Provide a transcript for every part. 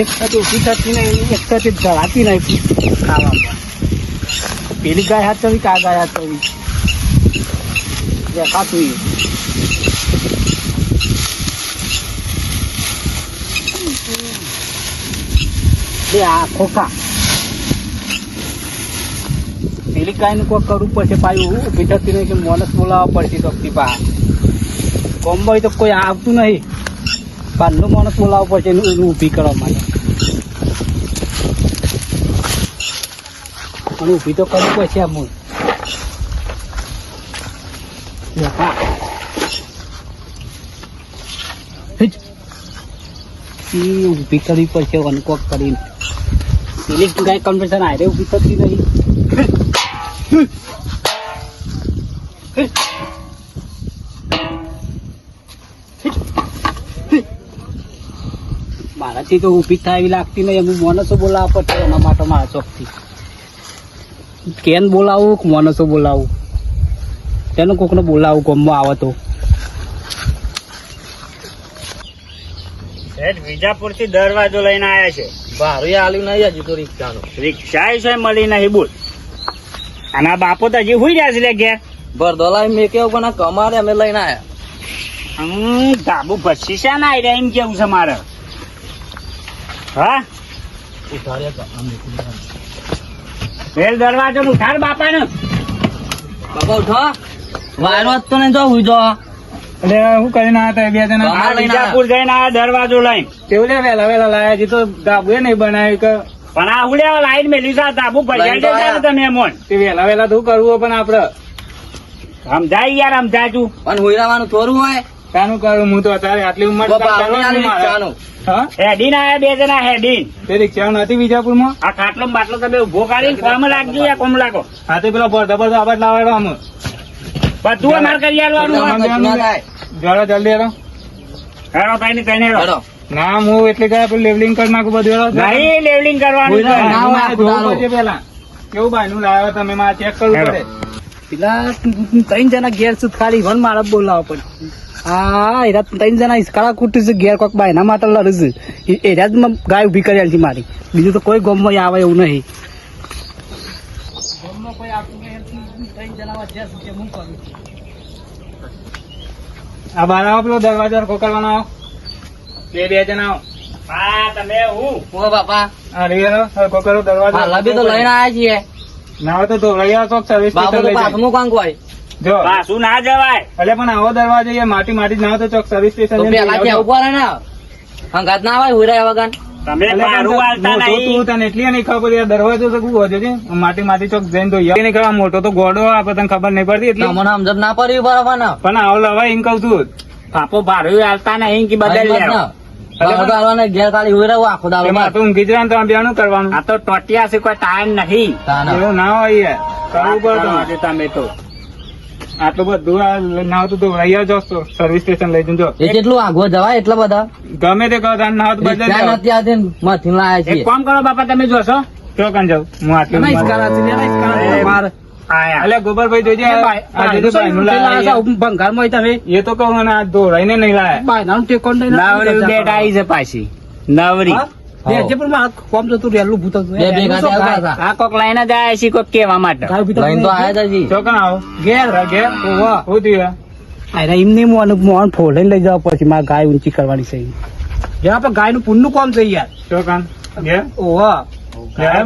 એક સાથે ઊભી થતી નહીં એક સાથે ધરાતી નહીં ખાવામાં. પેલી ગાય હાથ થવી કે ગાય હાથ થવી દેખાતું ઈ. આ ખોખા. પેલી કોઈ કરવું પડશે પાછું ઊભી થતી નહીં કે બોલાવવા પડશે શક્તિ પા કોમ્બોય તો કોઈ આવતું નહીં. બહારનું માણસ બોલાવવો પડશે એનું ઊભી કરવા માટે. અને ઊભી તો કરવી પડશે આમ હા. ઊભી કરવી પડશે અનકોક કરીને. પેલી ગાય કન્વેન્શન આરે ઊભી થતી નહીં મારાથી તો ઊભી થાય એવી લાગતી નહીં. એમ માણસો બોલાવવા પડશે એના માટે મારા ચોકથી કેન બોલાવું કે માણસો બોલાવું? તેનું કોકને બોલાવું ગમમાં આવે તો. વિજાપુરથી દરવાજો લઈને આવ્યા છે. ભારે આલ્યું નહીં હજી તો રિક્ષાનો. રિક્ષા છે મળી નહીં બોલ. અને આ બાપો તો હજી હુઈ રહ્યા છે લે ઘેર. ભરદોલા મેં કેવું પણ કમારે અમે લઈને આવ્યા હમ ધાબુ ભસી છે ને રહ્યા એમ કેવું છે મારે? હા? વેલ દરવાજો ઉઠાડ બાપા ને બાબા ઉઠો. વાયરો તો નહીં જો હુઈ જો. એટલે શું કરીને આવ્યા બે જણા હા, આ લઈને વિજાપુર જઈને આ દરવાજો લઈને. તેવું લે વેલા વેલા લાયા છે તો ડાબુ નહીં બનાવ્યું કે? પણ આ ઉડ્યા લાઈન મેલી છે આ ધાબુ આયા. તમે મોન તે વેલા વહેલા તો કરવું પણ આપડે? સમજાય યાર સમજાય તું. પણ હુઈ રહેવાનું થોડું હોય. કાનું કરું? હું તો અત્યારે આટલી ઉંમર હેડી ના નહીં આયા બે જણા હેડી તે ચા નથી વિજાપુરમાં? આ ખાટલો બાટલો તમે ઊભો કરીને કોમ લાગજો યા કોમ લાગો. હા તો પેલો પડધો આબાદ લાવેલો આમ. બધું અમારે કરી આલવાનું જરા જલ્દી હેરો હેરો કઈ ને કઈ ને હેડો. હેડો. ના હું એટલે કયા પેલું લેવલિંગ કરી નાખું બધું હેરો નહીં લેવલિંગ કરવાનું જોવું પડશે પેલા કેવું બાયનું લાવ્યો તમે? મારે ચેક કરવું પડે. પેલા ત્રણ જણા ઘેર સુધ ખાલી વન મારે બોલાવો પડે હા એરા ત્રણ જણા કાળા કુટી છે ઘેર કોક બાય એના માટે લડે છે એરા જ ગાય ઊભી કરી છે મારી બીજું તો કોઈ ગમમાં આવે એવું નહીં આ બાર આવો પેલો દરવાજો ખોકરવાનો બે બે જણા હા તમે હું ઓ બાપા દરવાજો હાલા તો લઈને આવ્યા છીએ ના તો ધોળિયા ચોક સર્વિસ બાપુ સ્ટેશન તો લઈ જાય. પાછું કાંક હોય જો. પાછું ના જવાય. એટલે પણ આવો દરવાજો એ માટી માટી ના તો ચોક સર્વિસ સ્ટેશન જઈને પેલા ત્યાં ઊભા રહે ને. હંગાત ના હોય હુઈ વગર. તમે એટલે પારું પણ આલતા મોટો તું નહીં તને એટલી નહીં ખબર દરવાજો તો ખૂબ વધ્યો છે માટી માટી ચોક જઈને તો યાર નહીં ખબર આ મોટો તો ગોડો આપણે તને ખબર નહીં પડતી એટલે. તમને સમજણ ના પડી બરાબર પણ આવો લવાય એમ કઉ છું. પાપો ભારું હાલતા નહીં કે બદલ કરવાનું? આ તો ટોટિયા છે કોઈ ટાઈમ નહીં એવું ના હોય કરવું તો. બધું સર્વિસ સ્ટેશન લઈ જજો. એ કેટલું આગો જવાય એટલા બધા? ગમે તે કહો તાર ના હોત બદલી નથી મથી લાયા એક કામ કરો બાપા તમે જોશો. ચો કાન જાઉં? હું આટલું ના, અલ્યા ગોબરભાઈ જોજે આ જોજે ભાઈનું લાયા. એ તો કહું ને આ ધોરાઈને નહીં લાયા. નવરી બેટ આવી છે પાછી. નવરી. બે ભેગા થયા પાછા. આ કોક લઈને જ આયા છે કોક કેવા માટે. લઈને તો આયા તા જી. ચો કાન આવો. ઘેર. ઘેર. હું થયું એમને મોન ફોલ ફોલે લઈ જવા પછી મારે ગાય ઊંચી કરવાની છે. ગાયનું પુણ્યનું કોમ છે યાર. ચોકાન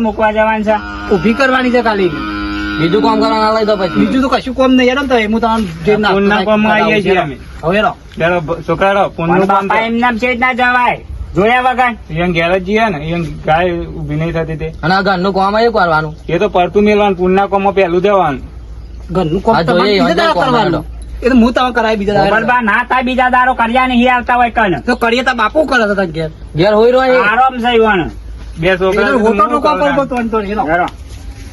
મૂકવા જવાનું છે. ઊભી કરવાની છે ખાલી. બીજું કામ કરવા ના લઈ દો પછી. બીજું તો કશું કામ નહીં યાર તો હું તમને જે નાખતો પુણ્યના નાખ- આવી છીએ અમે. હવે રો ચલો છોકરા રો ફોનનું કામ એમ નામ છે ના જવાય. જોયા વગર. અહીંયા ઘેર જ જઈએ ને અહીંયા ગાય ઊભી નહીં થતી તે. અને ઘરનું કામ એ કરવાનું? એ તો પડતું મેળવાનું પુણ્યના કામમાં પહેલું દેવાનું. ઘરનું કામ આ તમારે જોઈએ, બીજા દાડા અંદર કોણ કરવાનું એ તો હું તમે કરાય બીજા દાડા. ના થાય બીજા દારો કર્યા નહીં આવતા હોય કને તો કરીએ તો બાપુ કરે તો ઘેર. ઘેર. આરામ બે છોકરા નું કામ પર તો હેરો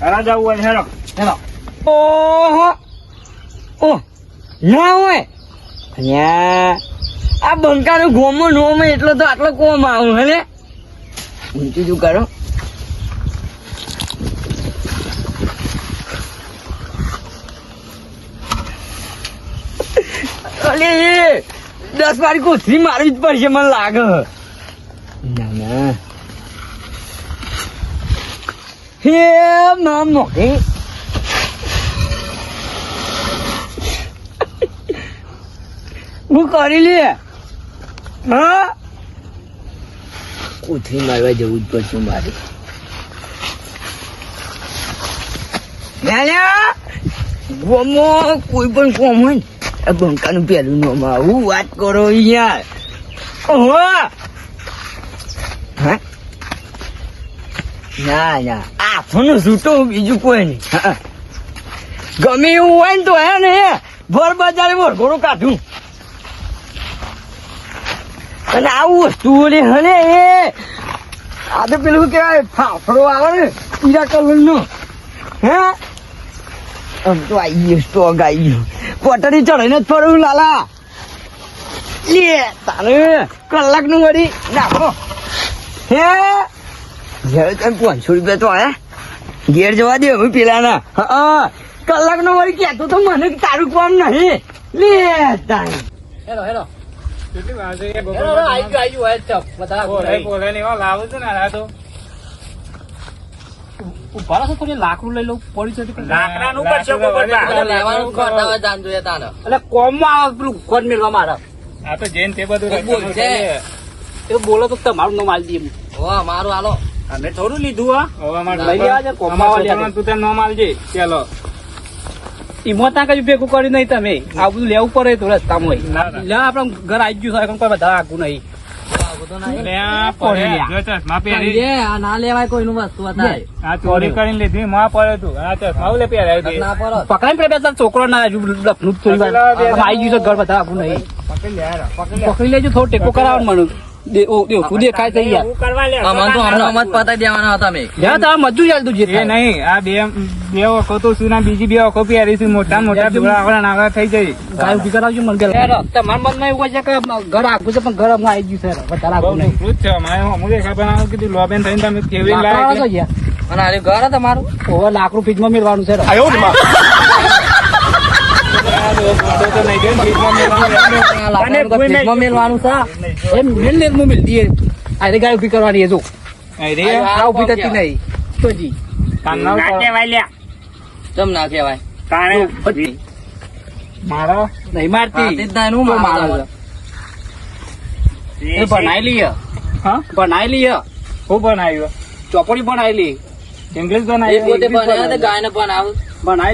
હેરો જવું હોય હેરો હેરો ઓહો. ઓહ ના હોય. અહીંયા આ બંકાનું ગોમો નોમ એટલો તો આટલો કોમ આવું, હે ઊંચું શું કરો? દસ વાળી કોથળી મારવી જ પડશે મને લાગે. ના ના. હે મામ નોખી હું કરી લે. હા? કોથળી મારવા જવું જ પડશે મારે. ગોમો કોઈ પણ કોમ હોય ને બંકાનું પેલું નામ આવું. વાત કરો યાર. હા? ના ના. આથોનું છૂટો બીજું કોઈ નહીં. ગમે એવું હોય ને તો હે ને ભર બજારે વરઘોડું કાઢું. અને આવું વસ્તુ ઓલી હને એ. આ તો પેલું કેવાય ફાફડો આવે ને પીરા કલર નો હે? આમ તો આઈ ગયો સ્ટોક આઈ ગયો. કોટરી ચડાઈને જ ફરવું લાલા. લે, તારે કલાકનું વળી નાખો. હે? ઘેર તમે પાંચસો રૂપિયા તો હે ઘેર જવા દે હવે પેલાના. હા કલાકનું વળી કહેતો તો મને તારું કામ નહીં. લે, તારે. Hello hello. લાકડું લઈ લઉં પડી તો. લાકડાનું કરશો ગોબરબા. એટલે કોમમાં આવે પેલું કોણ મેળવા મારે. આ તો જૈન તે બધું એ બોલો તો તમારું નામ આલી દઈએ અમે થોડું લીધું હા. લઈ લેવા છે, તું નો નામ આલજે. ચાલો. ઈમો ત્યાં કઈ ભેગું કરી નહીં તમે. આ બધું લેવું પડે તો રસ્તામાં માં. લે આપણે ઘર આવી ગયું છે કોઈ બધા આગું નહીં. છોકરો ના લફનું આવી ગયું છે ઘર બધા આગું નહીં. પકડી લેજો થોડો ટેકો કરાવો દેવ તું દેખાય થઈ યાર એવું કરવા લે. જ્યાં તારા મજૂર યાર તું જે એ નહીં આ બે બે વખો તો શું ના બીજી બે વખો પહેરીશું મોટા મોટા ધોળા આવડા થઈ જાય. ગાય ઊભી કરાવજો મને પેલા. તમારા મનમાં એવું હોય છે કે ઘર આખું છે પણ ઘર હમણાં આવી ગયું છે નહીં. બનાવું કીધું લોબેન થઈને તમે કેવી લાકડા વાળા લાગે તો ગયા. ઓવે લાકડું ફ્રીજમાં મેળવાનું છે તો નહીં દે ને, ફ્રીજમાં મેલવાનું. છે. એમ મેલ ને હું મેલ દઈએ આ ગાય ઊભી કરવાની છે જો અહીં આ ઊભી થતી નહીં. તો જી. કાનના ઉપર. તાણે મારો? નહીં મારતી. તો મારે છે. એ બનાવી લઈએ હા? બનાવી લઈએ હું બનાવ્યું? ચોપડી બનાવી લઈએ ઇંગ્લિશ બનાવ્યું બનાવી.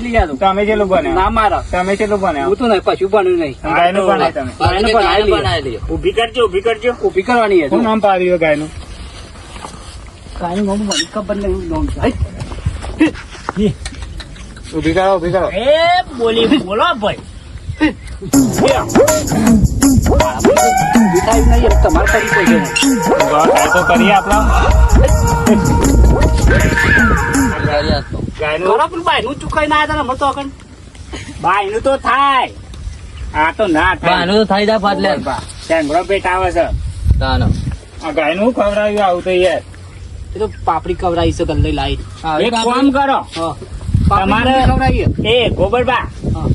લઈએ તું. તમે જેટલું બને ના મારે. તમે કેટલું હું બનાવ્યું તો નહીં પછી બન્યું નહીં. ગાયનું બનાવ્યું તમે. ગાયનું બનાવી લઈએ ઊભી કરજો ઊભી કરજો. ઊભી કરવાની છે શું નામ પાડ્યું ગાયનું? ગાયનું નામ મને ખબર નહીં નામ છે. હઈ. કરો ઊભી કરો. એ બોલી બોલો ભાઈ. તમારે કરી ઊભા આપણા બાયનું ચૂકાઈ ના આવ્યા હતા તો અકણ. બાયનું તો થાય. આ તો ના થાય. શેંગડો પેટ આવે છે. આ ગાયનું શું ખવડાવ્યું આવું તો યાર. એ તો પાપડી કવરાઈ છે ગલ્લે લાઈ. એક કામ કરો. હા. તમારે એ ગોબરબા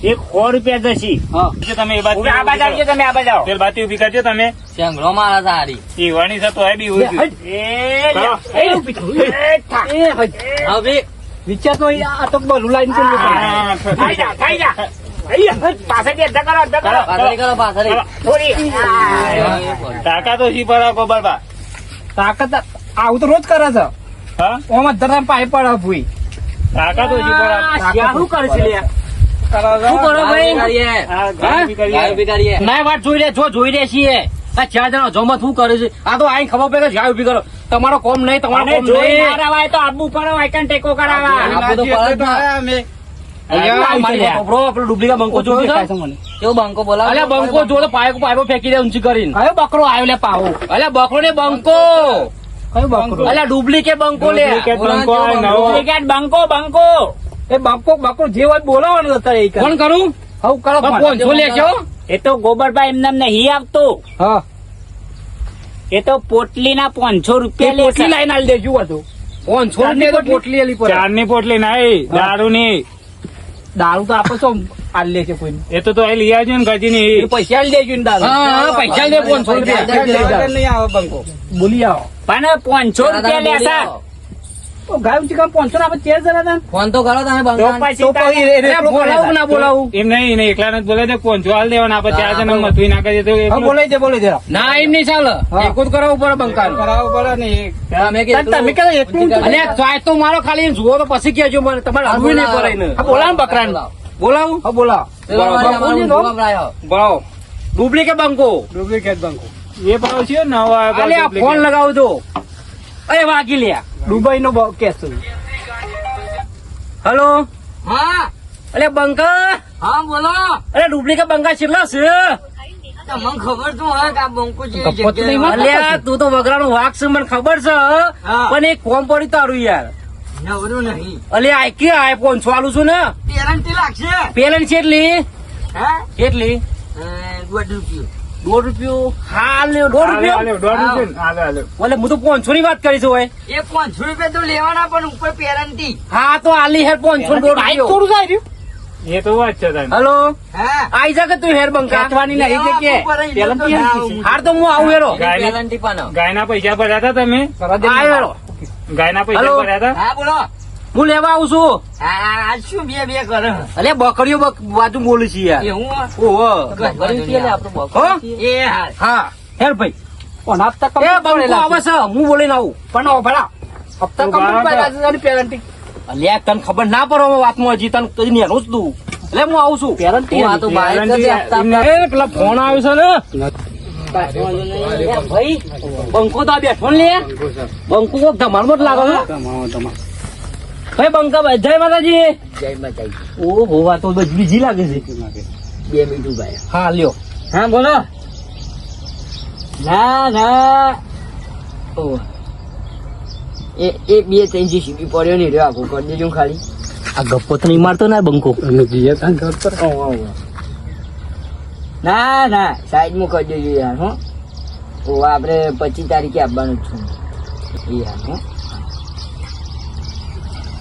એક સો રૂપિયા જશી. તમે એ બાજુ આ બાજુ આવજો તમે આ બાજુ આવો. પેલ બાતી ઊભી કરજો તમે. ઈ વણી છે તો એ બી હોય. એ કરો. એ ઊભી થો. એ થા. એ હઈ. વિચાર તો આ તો બલું લાઈન કરી જા થઈ જા. અહીંયા, પાછળથી અડધા કરો અડધા કરો. થોડી. તાકાત ઓછી પડે ગોબરબા. તાકાત આવું તો રોજ કરે છે. હા? ઓમાં ધરમ પાય પડે ભૂઈ ઓછી પડે શું કરશે લે શું કરો ભાઈ? આ ગાય ઊભી કરીએ. ના વાત જોઈ લે જો જોઈ લે છીએ. આ ચાર જણા જોમાં શું કરે છે? આ તો આઈ ખબર પડે ગાય ઊભી કરો. તમારો કોમ નહીં તમારો કોમ નહીં. મારાવાય તો આબુ પડે વાયકન ટેકો કરાવા આ બધું ફરજ ના. અહીંયા મારી ખબરો આપણો ડુપ્લિકેટ બંકો જોયો છે. અલ્યા બંકો જો તો પાયકો પાયકો ફેંકી દે ઊંચી કરીને. બકરો આવ્યો લે પાવો અલ્યા બકરો ને બંકો. કયો બકરો અલ્યા ડુપ્લિકેટ બંકો લે. ડુપ્લિકેટ બંકો ડુપ્લિકેટ બંકો બંકો. એ બંકો બકરો જે હોય બોલાવાનું અત્યારે એ કોણ કરું? હવ કરો પાંચસો લેશો એ તો ગોબરભાઈ એમને નહીં આવતો હા. એ તો પોટલી ના પાંચસો રૂપિયા પોટલી લાઈન આલી દેજો હતું પાંચસો રૂપિયા તો પોટલી. ચારની પોટલી નહીં દારૂ ની દારૂ તો આપો છો. આલી લે છે કોઈ એ તો તો એ લઈ આવજો ને ગાજી ની પૈસા આલી દેજો ને દાદા હા પૈસા લે પાંચસો રૂપિયા. નહીં આવે બંકો બોલી આવો. પણ પાંચસો રૂપિયા લેતા તો ગાય પાંચસો ને આપણે તેર જણા ફોન તો કરો તમે તો બંગાળ પછી તો પછી એ- એ- તારે- બોલાવું ના બોલાવું? એમ નહીં એને એકલા નથી બોલે તો હાલ દેવાના. આપણે ચાર જણા બોલો. મથુઈ નાખે તો હા એકલું- બોલાય છે બોલે છે ના એમ નહીં ચાલે. એકું જ કરાવવું પડે બંકાળ કરાવવું પડે ને તમે તમે કહેતા એટલું જ- અલ્યા ચાય તો મારો ખાલી જુઓ તો પછી કહેજો મને. તમારે હલવું નહીં પડે ને. બોલાવું? હા બોલાવો. બોલાવો ડુપ્લિકેટ બંકો. ડુપ્લિકેટ બંકો. એ ભાવ છે નવા હવે આ અલે આ duplicate. ફોન લગાવું તો. અરે વાગી લ્યા. દુબઈ નો કેસ હલો? હા. અરે બંકા. હા બોલો. અરે ડુપ્લિકેટ બંકા છેલ્લા છે. તમને ખબર તો વગરા કે આ બંકો છે એ અલ્યા તું તો વગરાનો વાઘ મને ખબર છે. પણ એક કોમ પડી તારું યાર. નવરું નહીં. અલે આ કે આ ફોન ચાલુ છું ને? પેરેન્ટી લાગશે. પેરેન્ટ કેટલી? હા? કેટલી? દોઢ રૂપિયો. દોઢ રૂપિયો? હાલ ને દોઢ રૂપિયો? દોઢ રૂપિયો ને? હાલે, હાલે. એટલે હું તો પાંચસો ની વાત કરી છું હોય એ પાંચસો રૂપિયા તો લેવાના પણ ઉપર પેરેન્ટી હા તો આલી હેર પાંચસો દોઢ રૂપિયો. થોડું જાય રહ્યું એ તો વાત છે. હલો? હા? આઈ જા કે તું હેર બંકા? કાચવાની નહીં કે કે? અહીં પેલા તો ના આવું. હાર તો હું આવું હેરો ગાયની- ગાયના પૈસા ભર્યા હતા તમે? આયો હેરો ગાયના પૈસા ભર્યા હતા? હા બોલો. હું લેવા આવું છું. આ આ શું બે બે કરે અલે બકરીઓ બાજુ બોલું છું યાર. હું? ઓહો. હો? એ હા હા. હેર ભાઈ. પણ હપ્તા એ complete બંકો આવે છે. છે. હું બોલીને આવું. પણ ઓ ભલા. હપ્તા કમ છે તારી પેરેન્ટિંગ. અલ્યા તને ખબર ના પડે વાતમાં હજી. તને કદી નેરું જ તું એટલે હું આવું છું. પેરેન્ટિંગ. આ તો બહાર જ હપ્તા એ પેલા ફોન આવ્યો છે ને. એ ભાઈ બંકો તો આ બેઠો ને લે. બંકો કોક જ લાગે છે તમારો, તમારો. ભાઈ બંકા ભાઈ જય માતાજી. જય માતાજી. ઓ આ તો બસ બીજી લાગે છે. બે મિનિટ ભાઈ હા લ્યો. હા બોલો. ના ના. ઓ. એ એક બે ત્રણ જીસીબી પડ્યો નહીં રહ્યો આખું કરી દેજો ખાલી. આ ગપ્પો તો નહીં મારતો ના બંકો. ત્યાં પર. ના ના સાઈડમાં કરી દેજો યાર હો. ઓ આપણે પચીસ તારીખે આવવાનું છું. યાર હો.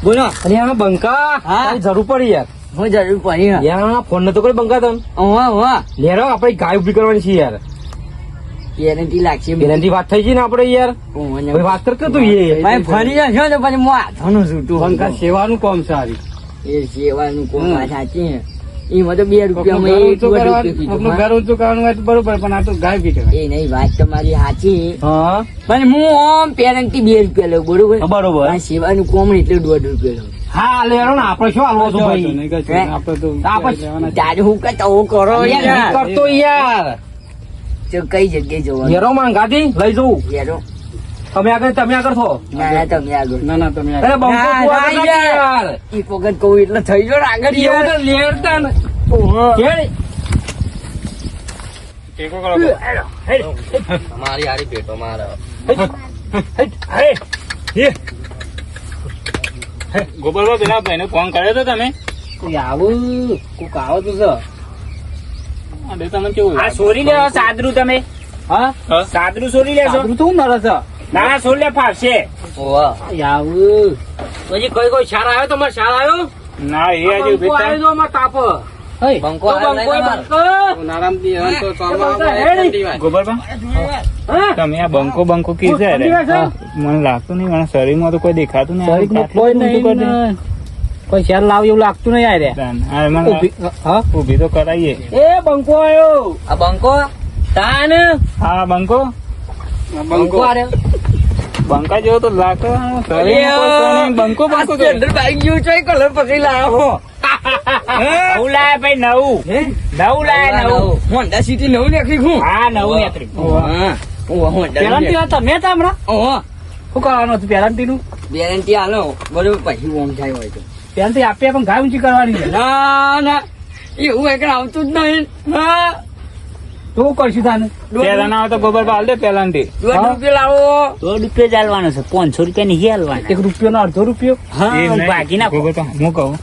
બોલો. અરે આમાં બંકા. હા. જરૂર પડી યાર. હું જરૂર પડી યાર ફોન નતો કરી બંકા તને. હા હા લેરો આપણે ગાય ઊભી કરવાની છે યાર. ગેરંટી લાગશે ગેરંટી વાત થઈ છે ને આપણે યાર. વાત કરતો તું એ. ફરી જશો તો પછી હું હાથોનું છૂટું બંકા સેવાનું કોમ સારી. એ સેવાનું કોણ સાચી. એમાં તો બે રૂપિયામાં ઘર ઊંચું દોઢ કરવાનું- આપણું ઘર ઊંચું કરવાનું હોય તો બરોબર પણ આ તો ગાય બી કહેવાય. એ નહીં વાત તમારી સાચી. પણ હું ઓમ પેરેન્ટથી બે રૂપિયા લઉં બરોબર? બરોબર. સેવાનું કોમણ એટલે દોઢ રૂપિયા લઉં. હા લેરો ને આપણે શું હાલવો છો ભાઈ? નહીં કશું. હે? આપણે તો આપણે તારે હું કઈ તો કરો યાર. યાર કરતો યાર. તો કઈ જગ્યાએ જવાનું? હેરો માંગાથી લઈ જવું યારો તમે આગળ તમે આગળ છો ના ના તમે આગળ. ના ના તમે અરે બંકો તું આગળ યાર. લાગ યાર કહું એટલે થઈ જો આગળ યાર. તો લેરતા ને ટેકો કરો અમારી હારી પેટો મારો. હે, હે. હે, ગોપાલભાઈ પેલા ભાઈને ફોન કર્યો તો તમે? કોઈ આવું? કોક આવો તું છે. તમને કેવું આ સોરી લેવા સાદરું તમે? હા? હા? સાદરું સોરી લેશો? સાદરું તો હું નરે છે ના સોરી લે ફાવશે આવું પછી કોઈ કોઈ શાળા આવ્યો? તમારે શાળા આવ્યો? ના એ હજી આવ્યો તો અમાર તાપ બંકો? તમે આ બંકો બંકો કીધે રે. મને લાગતું નહીં મને શરીરમાં તો કોઈ દેખાતું નહીં. કોઈ શેર લાવ એવું લાગતું નહીં યાર ઊભી તો કરાઈએ. એ બંકો આવ્યો. આ બંકો? તાન? હા બંકો? બંકો. બંકા જેવો તો શરીરમાં બંકો બંકો બાઈક જેવું છે કલર પછી લાવો. નવું લાયા ભાઈ નવું. નવું લાયા નવું હોન્ડા સિટી નવું. નીકળી હું? હા નવું નીકળી. પેલાન્ટી હતા મેં હતા હમણાં? ઓહો. શું કરવાનું હતું પેલાન્ટી નું ગેરંટી આલો. બરોબર પછી ઓમ થાય હોય તો. પેલાન્ટી આપીએ પણ ગાય ઊંચી કરવાની ના ના. એવું એક આવતું જ નહીં. હા. શું કરશું તાને? પેલા ના તો ગોબર હાલ દે પેલાથી દોઢ રૂપિયો લાવો. દોઢ રૂપિયો જ છે. પાંચસો રૂપિયા નહીં આલવાના. એક રૂપિયો નો અડધો રૂપિયો? હા બાકી ના ગોબર હું કહું?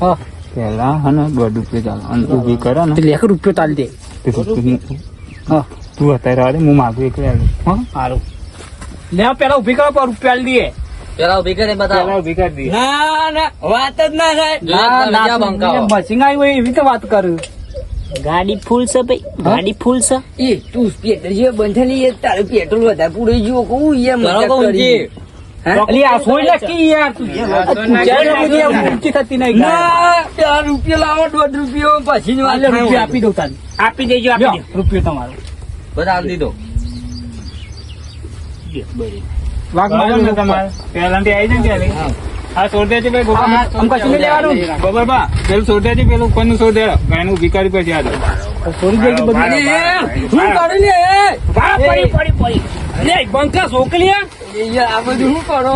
પેલા હા દોઢ રૂપિયો ચાલો અને ઊભી કરો ને. એક રૂપિયો તાલ દે. તું- હા. તું અત્યારે આવે હું માગું એક હા? સારું. લે પેલા ઊભી કરો રૂપિયા દે પેલા ઊભી પેલા કરી ના ના વાત જ ના થાય. ના ના મશીન આવી હોય એવી તો વાત કરું. ગાડી ફૂલ છે ભાઈ? ગાડી ફૂલ છે? એ તું પેટ્રોલ જે બંધેલી એ તારું પેટ્રોલ વધારે પૂરી જો કહું એ મને કરી. અલી આ સોય નક્કી યાર તું. ચાલ બધી આમ ઊંચી થતી નહીં ના ચાર રૂપિયા લાવો દોઢ રૂપિયો પછી રૂપિયા આપી દઉં તને આપી દેજો આપી લ્યો, રૂપિયો તમારો. બધા આમ દીધો. વાઘ બરાબર ને તમારે? પહેલાંથી આવી જાય ને ત્યારે? હા છોડ દેજે ભાઈ ગોપાલ. આમ કશું નહીં લેવાનું? ને. બા, પેલું છોડ દેજે, પેલું કોનું છોડ દે. ગાયનું ઊભી કરી પછી આ છોડી દેજે બધું શું કરે લે એ? પડી પડી પડી. લે બંકા એ? આ બધું શું કરો?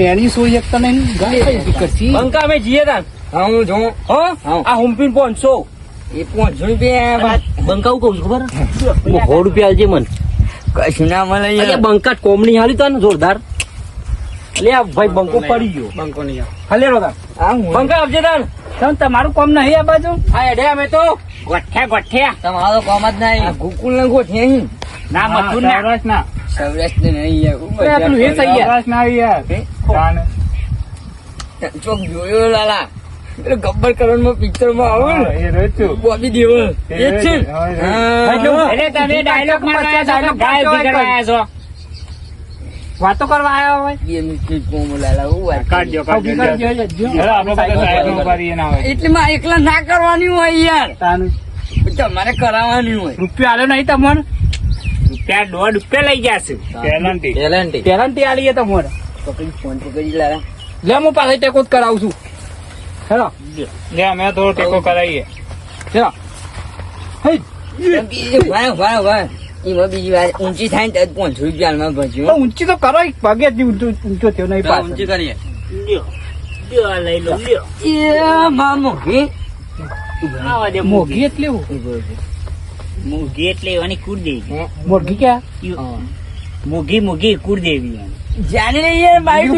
મેણી એક તો નહીં ગાય બંકા અમે જીએ તાન. હા હું જોઉં. હો? આ હુંપીન પાંચસો. એ પાંચસો રૂપિયા બંકા હું કહું છું ખબર? સો રૂપિયા આલજે મન. કશું ના મળે બંકા કોમણી હાલી તને જોરદાર. અલ્યા ભાઈ બંકો પડી ગયો. બંકો નહીં હલે રોતા બંકા આપજે તાર. તમ તમારું કોમ નહીં આ બાજુ? આ એડે અમે તો ગોઠ્યા ગોઠ્યા. તમારો કોમ જ નહીં. ગોકુલ ના ગોઠી અહીં. ના હા, મથુર ના. સૌરાષ્ટ્રના. સૌરાષ્ટ્ર નહીં હું પેલું એ થઈ ગયા. સૌરાષ્ટ્રના આવી યાર. ચોક જોયો લાલા. પેલો ગબ્બર કરણમાં પિક્ચરમાં આવે ને. બોબી દેવલ. એ છે. ને? હા. હા. એટલે તમે ડાયલોગ કે ગાય ઊભી છો. વાતો કરવા આવ્યા હોય. એટલે માં એકલા ના કરવાની હોય યાર. તાનું. તમારે કરાવવાની હોય. રૂપિયા આલ્યો નહીં તમને? રૂપિયા દોઢ રૂપિયા લઈ ગયા છે. પહેલાંથી. પેલા ને તે આલીએ પકડી ફોન પકડી લાલા લે હું પાસે ટેકો જ કરાવું છું. હેલો. લે, અમે થોડો ટેકો કરાવીએ. હેલો. હે ભાઈ ભાઈ ભાઈ. એમાં બીજી વાર ઊંચી થાય ને તો પાંચસો રૂપિયા માં ભજ્યું ઊંચી તો કરો પગે જ ઊંચો ઊંચો થયો નહીં પાછો કરીએ લ્યો લ્યો લઈ લો લ્યો. એ મામો હે આવા દે મોઘી એટલે મોઘી એટલે એવાની કુળદેવી મોઘી ક્યાં? મોઘી મોઘી કુળદેવી જાને યાર મારી.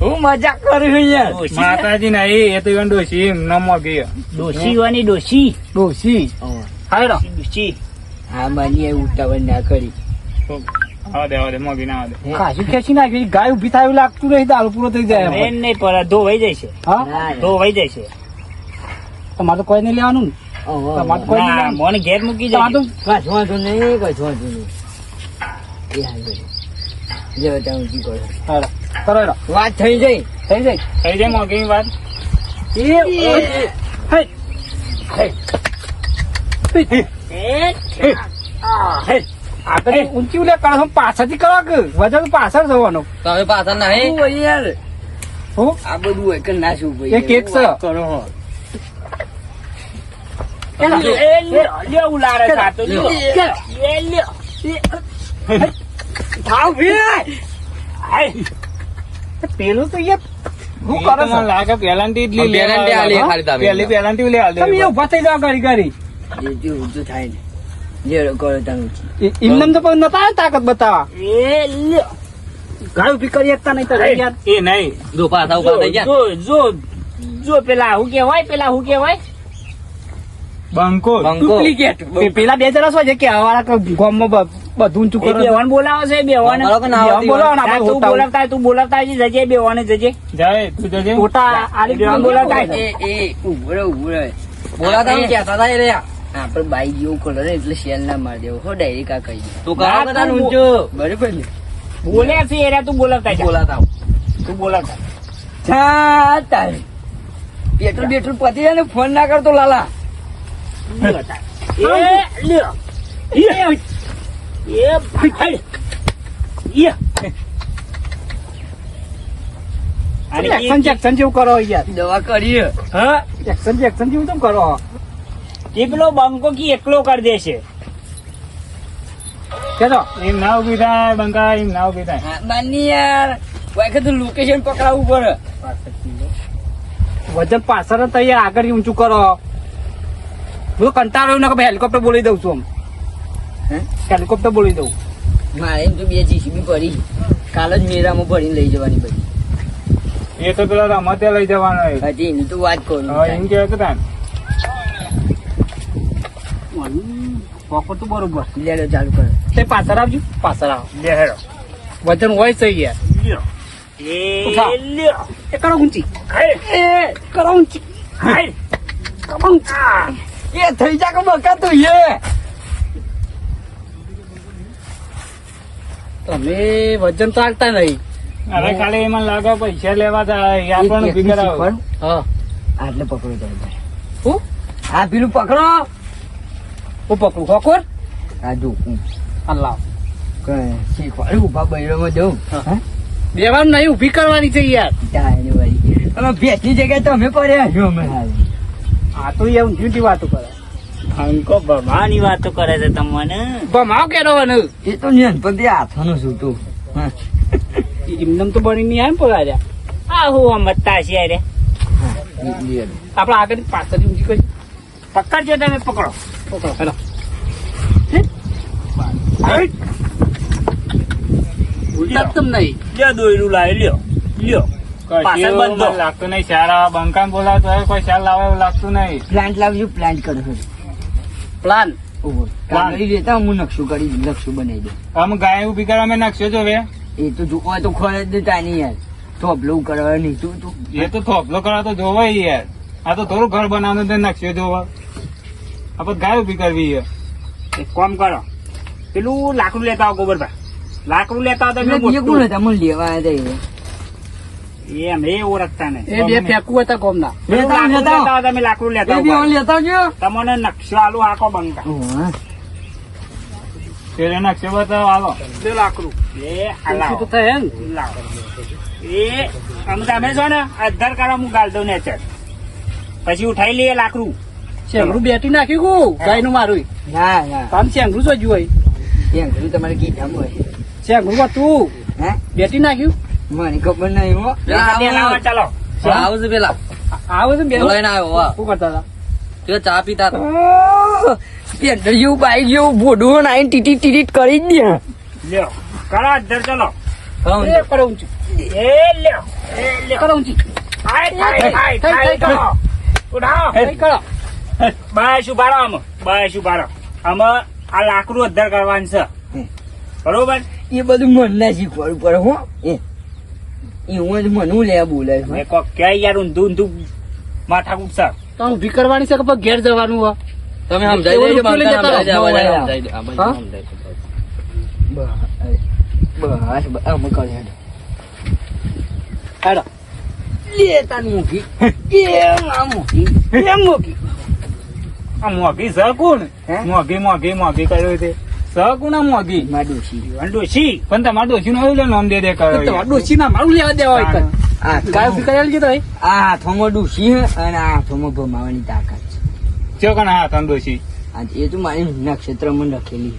હું મજાક કરું છું યાર માતાજી નહીં, એ તો ઈવન ડોશી, ન મોંઘી. ડોશી વાની ડોશી. ડોસી હાલો. ડોશી. હા માની એ ઉતાવળ ના કરી. આવા દે, આવા દે, મોંઘી ના આવા દે. કાશી ખેંચી નાખી ગાય ઊભી થાય એવું લાગતું નહીં દારૂ પૂરો થઈ જાય એમ. નહીં પર ધોવાઈ જાય છે. હા. ધોવાઈ જાય છે. તમારે તો કોઈ નહીં લેવાનું ને. તમારે કોઈ નહીં મોને ઘેર મૂકી જાય તો કશું વાંધો નહીં કશું વાંધો નહીં. જો તમે કરો? કરો વાત થઈ જઈ થઈ જાય થઈ જાય મોગી વાત? એ હે. હઈ. ઊંચી ઉલે કરો પાછળથી કરો? કે વજન પાછળ જવાનો તમે પાછળ યાર? હું? આ બધું ના શું ભાઈ કરો હો? પેલું તો યાર હું કરો લાગે પહેલાંથી જ લઈ પહેલાંથી આ લે લેવા તમે. પહેલી પહેલાંથી લઈ આલ દે. તમે એ ઊભા થઈ જાઓ ગાડી ગાડી. જે જે થાય ને. જે કરો તમે. એમને તો પણ નતા તાકાત બતાવા એ લ્યો. ગાય ઊભી નહીં તો એ નહીં. જો પાછા ઊભા થઈ ગયા. જો જો જો પેલા હું કેવાય પેલા હું કેવાય બંકો. બંકો. ડુપ્લિકેટ. પેલા બે જણા શું છે કે ગામમાં બધું બેવાન બોલાવો છે બેવાન તું બોલાવતા તું બોલાવતા જજે બેવાને જજે. જાય તું જજે. ખોટા આલી બોલાવતા એ એ ઊભો રહે ઊભો બોલાતા હું હતા એ રહ્યા. આપણે બાઈક જેવું ખોલો ને એટલે શેલ ના મારી દેવો. હો ડાયરી કા કહી તો કા તું ઊંચું. બરાબર ને બોલે છે એરા તું બોલાવતા. બોલાતા તું બોલાવતા છા તારે. પેટ્રોલ બેટ્રોલ પતી જાય ને ફોન ના કરતો લાલા. એ લ્યો એ એ ભાઈ. એ. અને એ- એક્શન જેક્શન જેવું કરો યાર દવા કરીએ. હા? એક્શન જેક્શન જેવું તમે કરો? એ પેલો બંકો કી એકલો કરી દેશે કેતો? એમ ના ઊભી થાય બંકા એમ ના ઊભી થાય. હા, માની યાર વખત લોકેશન પકડાવવું પડે. વજન પાછળ જ તૈયાર આગળ ઊંચું કરો. હું કંટાળો ને કે હેલિકોપ્ટર બોલી દઉં છું હે? આમ હેલિકોપ્ટર બોલી દઉં. મારે એમ તો બે જીસીબી પડી કાલે જ મેરામાં ભરીને લઈ જવાની બધી. એ તો પેલા રમતે લઈ જવાનો હોય. હજી એની તો વાત કરું એમ કે કે તાન. પોપર તો બરોબર. લેડો ચાલુ કરો. તે પાછળ આવજો. પાછળ આવો. લેડો વજન હોય છે યાર. લ્યો. એ ઉઠાવ. લ્યો. એ કરો ઊંચી. એ કરો ઊંચી. હે. કરો ઊંચી. એ થઈ જા કે બકા તું એ. તમે વજન તો આલતા નહીં. અરે ખાલી એમાં લાગે પૈસા લેવા જાય? હા. આટલે પકડો તમે. હું? હા પેલું પકડો. હું પકડું ખોખોર આ હું અલ્લાહ કઈ શીખવાડું ઊભા બૈરોમાં જવું હા. દેવાનું નહીં ઊભી કરવાની છે યાર. તારી વાળી. અમે ભેંસની જગ્યાએ તમે પડ્યા છો અમે. આ તો એ ઊંધી વાતો કરે. અંકો ભમાની વાતો કરે છે તમને. ભમાવ કેરવાનું એ તો નાનપણથી હાથોનું સૂતું તું. એમને તો બની નહીં આવે પગાર્યા આ હું સમજતા છે રે આપડે આગળ પાછળ ઊંચી કરી પકડજો તમે પકડો. પકડો. હેલો. તમ નહીં. લ્યો દોયરું લાવી લ્યો? લ્યો. પાછળ કશું બંધો. મને લાગતું નહીં સારા બંકામ બોલાવતો હોય કોઈ ચાલ લાવે એવું લાગતું નહીં. પ્લાન્ટ લાવજો પ્લાન્ટ કરો. પ્લાન. કાગળી લેતા હું નકશો કરી નકશો બનાવી દઉં. આમ ગાય ઊભી કરવા મેં નકશો જોવે? એ તો જોવા તો ખોર જ દેતા નહીં યાર. થોપલું કરવા નહીં તું તું એ તો થોપલો કરવા તો જોવાય યાર. આ તો થોડું ઘર બનાવવાનું તે નકશો જોવા. આપણે ગાય ઊભી કરવી છે એક કોમ કરો. પેલું લાકડું લેતા આવો ગોબરભાઈ. લાકડું લેતા આવો તમે મોટું. લેતા મને લેવા હતા એમ એ ઓળખતા ને એ બે ફેંકવું હતા લેતા આવો. તમે લાકડું લેતા આવો લેતા આવજો. તમને નકશો આલો આખો બંકા. પેલે નકશો બતાવો આલો બે લાકડું. એ આ તો થાય ને એ અમે તમે છો ને અધર કરો હું ગાલ દઉં નેચર. પછી ઉઠાઈ લઈએ લાકડું. શેંગડું બેટી નાખ્યું કુ? ગાયનું મારું. ના ના. આમ શેંગડું જો હોય? કીધું તમારે કીધા હોય. શેંગડું તું? હે? બેટી નાખ્યું? મને ખબર નહીં હો. ચાલો. આવું છે પેલા. આવું છે ને બે આવ્યો શું કરતા હતા? તે ચા પીતા હતા. જેવું બાઈક જેવું ભોડું નાઈને ટીટી ટીટી કરી જ દે. લ્યો કરો ચલો. એ કરો ઊંચી એ લ્યો એ લ્યો. કરો ઊંચી આય થાય થાય થાય કરો ઉડાવ કરો. બસ ઊભા રહો આમ. બસ ઊભા રહો આમાં આ લાકડું અધર કરવાનું છે. બરોબર? એ બધું મન ના શીખવાડવું પડે હો. એ એવું જ મને હું લેવા બોલાય કોક ક્યાં યાર ઊંધું ઊંધું માથા તો ઊભી કરવાની છે કે ઘેર જવાનું હોય? તમે દેજો. બસ બસ અમે કરી હેડો. લે તાન મૂકી એમ આ મૂકી એમ મૂકી આ મોઘી સ કોણ હે? મોઘી મોઘી મોઘી કર્યો તે. સ આ મોઘી. માડોશી ડોશી. ડોશી. પણ તમારે ડોશી નું એવું નામ દે દે કરો તમારે કર્યો ના મારું લેવા દેવા. આ ગાય ઊભી કરી આલી છે તો એ? આ હાથોમાં ડોશી અને આ હાથોમાં ભમાવાની તાકાત છે. ચો કણ હાથ ડોશી. આ એ તો મારી નક્ષત્રમાં લખેલી.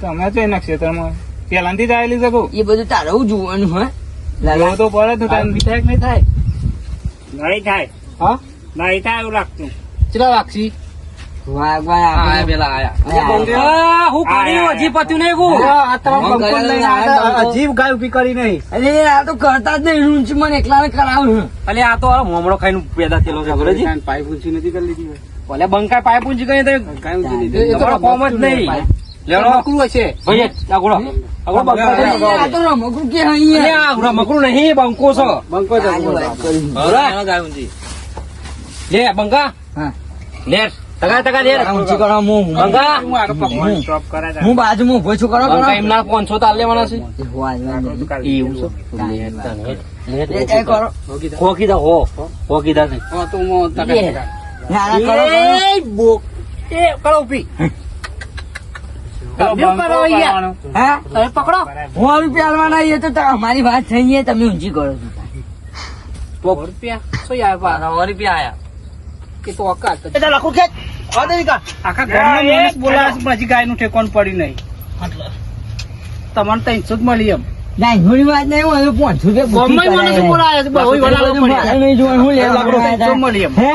તમે તો એના ક્ષેત્રમાં પેલાથી જ આવેલી શકો એ બધું તારું જોવાનું હે. લાગો તો પડે તું ગાય તને થાય કે નહીં થાય? નહીં થાય. હા? નહીં થાય એવું લાગતું. ચલા વાક્ષી હજી ગાય ઊભી કરી નહીં. અરે આ તો કરતા જ નહીં રૂંચ મને એકલા કરાવું. અલે આ તો મોમડો ખાઈને પેદા થયેલો છે ખબર પાઇપ ઊંચી નથી કરી લીધી ભલે બંકા પાઇપ ઊંચી કરી ઊંચી તમારો કોમ જ નહીં. અરે, રમકડું નહીં બંકો છે. બંકો? લે બંકા. હા. લે ટકા ટકા લે. આ ઊંચી કરો, હું- બંકા હું આરો હું- સ્ટોપ કરે હું બાજુમાં ઊભો છું કરો કરો. એમ ના 500 તાલ લેવાના છે. એવું છે? લે એ કરો. હો દા હો. હો દા હા, તો હું તકા એ. ના, કરો. એ બોક. એ કરો પકડો. હું રૂપિયા આલવાના એ તો અમારી વાત થઈ તમે ઊંચી કરો છો. રૂપિયા? શું પી આયા. એ તો અકાત જ. આખા ગામના માણસ બોલાવે છે, પણ ગાયનું ઠેકાણું પડ્યું નહીં. તમને ત્રણસો જ મળી એમ. ના ઘણી વાત નહીં હું હવે પાંચસો ગામમાં માણસો કરાયા. બોલાવે છે, બહુ વડાલો પડ્યા. નહીં જોવાનું, હું લેવા લાકડો ત્રણસો મળી એમ. હે?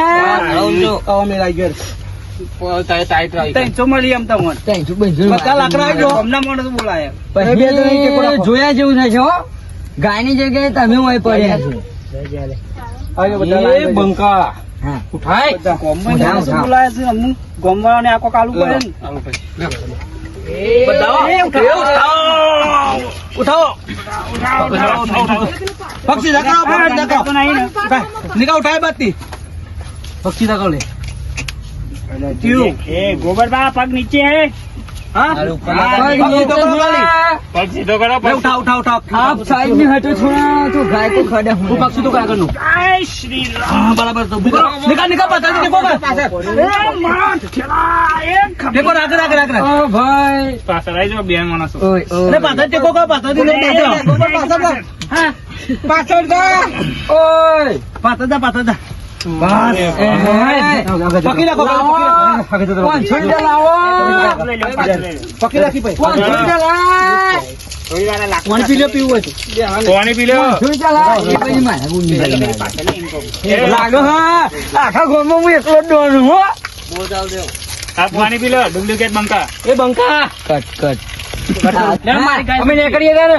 ત્રણસો મળી એમ તમને. ત્રણસો બસો બધા લાકડા આવી જાઓ. ગામના માણસો બોલાવે. એમ. પછી જોયા જેવું છે હો. ગાયની જગ્યાએ તમે હોય પડ્યા છો. એ બંકા. હા ઉઠાય. બોલાવે છે, અમુક ગામવાળાને આ કોક આલવું પડે ને. ઉઠાવો. પક્ષી. નિકાલ ઉઠાય. બાતી પક્ષી ધકાવ લે. એ ગોબરબા પગ નીચે હે. બરાબર તો. નિકાલ નિકાલ પાછળ એક ખબર. ટેકો રાખ રાખ રાખ રાખ ભાઈ. પાછળ આવી જાઓ, બે માણસો. પાછળ લઈ બેસો. હા. પાછળ જા. ઓય. પાછળ જા પાછળ જા. બસ એ ભાઈ પકડી રાખો લાવો. પકડી રાખો. પાંચસો રૂપિયા લાવો પાછળ લઈ લો, પાછળ લઈ લો. પકડી રાખી ભાઈ પાંચસો રૂપિયા લાય થોડી વાર લાગ- પાણી પી લો પીવું પાણી પી લો લાગે. હા આખા ગામમાં હું એકલો જ હો પાણી પી લો ડુપ્લિકેટ બંકા એ બંકા કટ કટ. અમે નીકળીએ તારે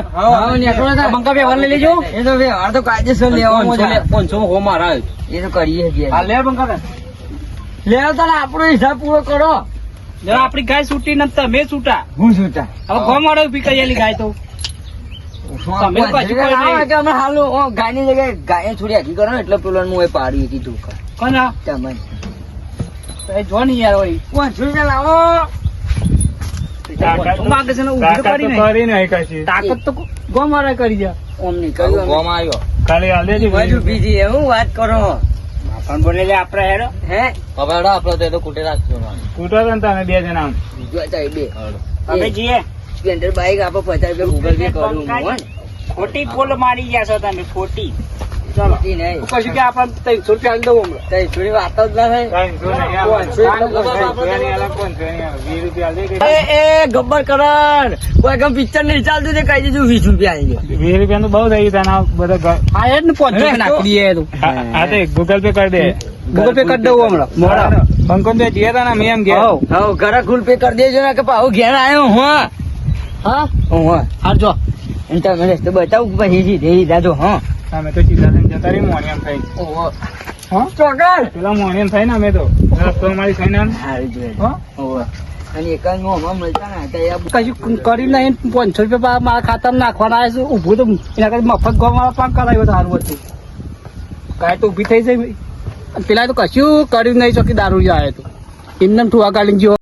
નીકળો બંકા વ્યવહાર લઈ લેજો. એ તો વ્યવહાર તો કાયદેસર લેવાનો છે. પાંચસો હો મારા એ તો કરીએ જ લે બંકા લે. લે તારે આપણો હિસાબ પૂરો કરો. લે, આપણી ગાય છૂટી નથી તમે છૂટા. હું છૂટા? હવે ગોમાડો ઊભી કરી ગાય તો? જગ્યાએ ગાય કરો એટલે પેલો હું એ પાડી કીધું. તમે. એ જો ને યાર હોય. પાંચસો રૂપિયા લાવો? તાકાત તો- ગોમારા કરી અમે. ખાલી બાજુ એવું વાત કરો. પણ બોલે હેરો હે? કૂટો ને તમે બે જણા આમ. બીજું બે. હવે જઈએ. સ્પ્લેન્ડર બાઈક આપો પચાસ રૂપિયા ગૂગલ પે કરું. ખોટી ફોલ મારી ગયા છો તમે ખોટી. ચલો. કે ત્રણસો રૂપિયા દઉં હમણાં? વાત જ ના થાય. રૂપિયા એ ગબ્બર કરણ. કોઈ ગમ પિક્ચર નહીં ચાલતું તે કહી દીધું વીસ રૂપિયા આવી ગયો વીસ રૂપિયાનું બહુ થઈ ગયું તને બધા હા એ જ ને નાખી દે હા તે ગૂગલ પે કરી દે. ગૂગલ પે કરી દઉં હમણાં. મોડા પંકજ તો જઈએ તા ને મેં એમ ગયા. હા ઘરે ગુલ પે કરી દેજો ને કે પાહુ ઘેર આવ્યો હું હા. હું? હાર જો. એમ તો બતાવું પછી સીધે હા. અમે તો સીધા થઈને જતા રહી મોણિયમ થઈ હા? ચોકર પેલા મોણિયમ થઈ ને અમે તો. રસ્તો અમારી થઈને ને સારું જોઈએ હા? એક જ મોંમાં મળતા ને તો એ કશું કરી નહીં પાંચસો રૂપિયા મારા ખાતા નાખવાના આવે છે ઊભું તો એના કરતા મફત ગોમાળા પાક કરાવ્યો તો સારું હતું. કાંઈ તો ઊભી થઈ જાય પેલા તો કશું કર્યું નહીં ચોકી દારૂ આવે તો એમને ઠુવા કાઢીને જેવો